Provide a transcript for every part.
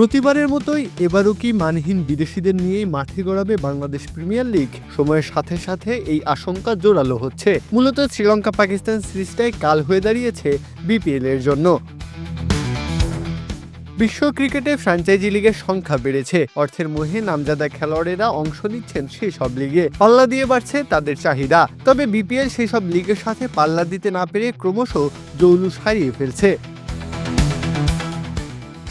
প্রতিবারের মতোই এবারও কি মানহীন বিদেশিদের নিয়েই মাঠে গড়াবে বাংলাদেশ প্রিমিয়ার লিগ? সময়ের সাথে সাথে এই আশঙ্কা জোরালো হচ্ছে। মূলত শ্রীলঙ্কা পাকিস্তান সিরিজটাই কাল হয়ে দাঁড়িয়েছে বিপিএল এর জন্য। বিশ্ব ক্রিকেটে ফ্র্যাঞ্চাইজি লিগের সংখ্যা বেড়েছে। অর্থের মোহে নামজাদা খেলোয়াড়েরা অংশ নিচ্ছেন সেই সব লিগে। পাল্লা দিয়ে বাড়ছে তাদের চাহিদা। তবে বিপিএল সেই সব লিগের সাথে পাল্লা দিতে না পেরে ক্রমশ জৌলুস হারিয়ে ফেলছে।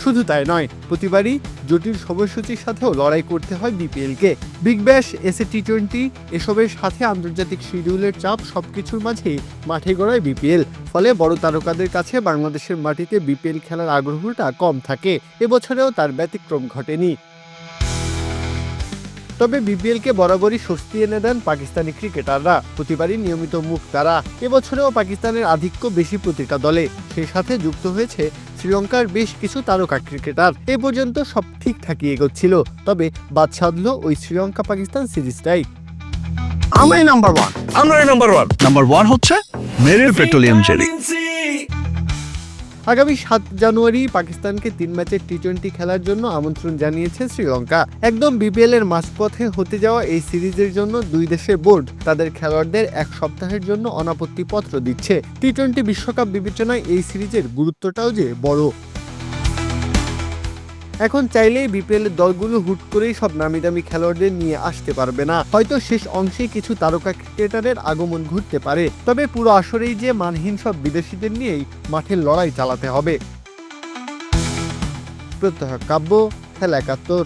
শুধু তাই নয়, প্রতিবারই জটিল সময়সূচির সাথেও লড়াই করতে হয় বিপিএলকে। Big bash, SA T twenty এসবের সাথে আন্তর্জাতিক শিডিউলের চাপ সবকিছুর মাঝে মাঠে গড়ায় বিপিএল। ফলে বড় তারকাদের কাছে বাংলাদেশের মাটিতে বিপিএল খেলার আগ্রহটা কম থাকে। এবছরেও তার ব্যতিক্রম ঘটেনি। তবে বিপিএলকে বরাবরই স্বস্তি এনে দেন পাকিস্তানি ক্রিকেটাররা। প্রতিবারই নিয়মিত মুখ তারা। এবছরেও পাকিস্তানের আধিক্য বেশি প্রতিটা দলে। সেই সাথে যুক্ত হয়েছে শ্রীলঙ্কার বেশ কিছু তারকা ক্রিকেটার। এ পর্যন্ত সব ঠিকঠাকই এগোচ্ছিল তবে বাদ সাধল ওই শ্রীলঙ্কা পাকিস্তান সিরিজটাই। আমরাই নাম্বার ওয়ান আমরাই নাম্বার ওয়ান নাম্বার ওয়ান হচ্ছে মেরিল পেট্রোলিয়াম জেলি। আগামী সাত জানুয়ারি পাকিস্তানকে তিন ম্যাচের টি টোয়েন্টি খেলার জন্য আমন্ত্রণ জানিয়েছে শ্রীলঙ্কা। একদম বিপিএল এর মাঝপথে হতে যাওয়া এই সিরিজের জন্য দুই দেশের বোর্ড তাদের খেলোয়াড়দের এক সপ্তাহের জন্য অনাপত্তি পত্র দিচ্ছে। টি টোয়েন্টি বিশ্বকাপ বিবেচনায় এই সিরিজের গুরুত্বটাও যে বড়। এখন চাইলেই বিপিএল দলগুলো হুট করেই সব নামি দামি খেলোয়াড়দের নিয়ে আসতে পারবে না। হয়তো শেষ অংশে কিছু তারকা ক্রিকেটারের আগমন ঘটতে পারে, তবে পুরো আসরেই যে মানহীন সব বিদেশিদের নিয়েই মাঠের লড়াই চালাতে হবে। প্রত্যহ কাব্য, খেলা একাত্তর।